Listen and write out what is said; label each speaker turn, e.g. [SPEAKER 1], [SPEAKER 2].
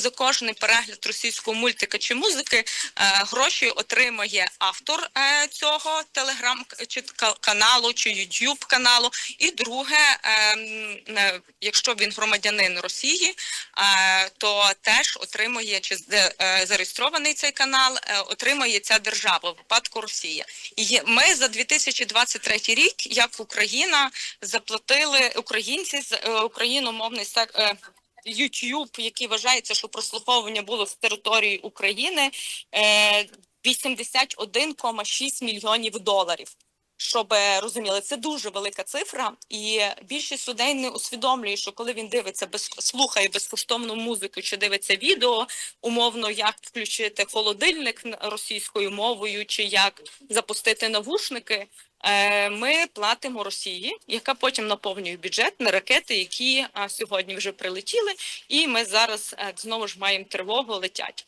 [SPEAKER 1] за кожний перегляд російського мультика чи музики е, гроші отримує автор е, цього телеграм чи каналу, чи Ютуб каналу. І друге, е, м, е, якщо він громадянин Росії, то теж отримує чи зареєстрований цей канал, отримує ця держава в випадку Росія. І ми за 2023 рік, як Україна, заплатили українці з україномовний сек. Е, YouTube, який вважається, що прослуховування було з території України, е, 81,6 мільйонів доларів. Щоб е, розуміли, це дуже велика цифра, і більшість людей не усвідомлює, що коли він дивиться без слухає безкоштовну музику чи дивиться відео, умовно, як включити холодильник російською мовою, чи як запустити навушники. е, Ми платимо Росії, яка потім наповнює бюджет на ракети, які сьогодні вже прилетіли, і ми зараз е, знову ж маємо тривогу, летять.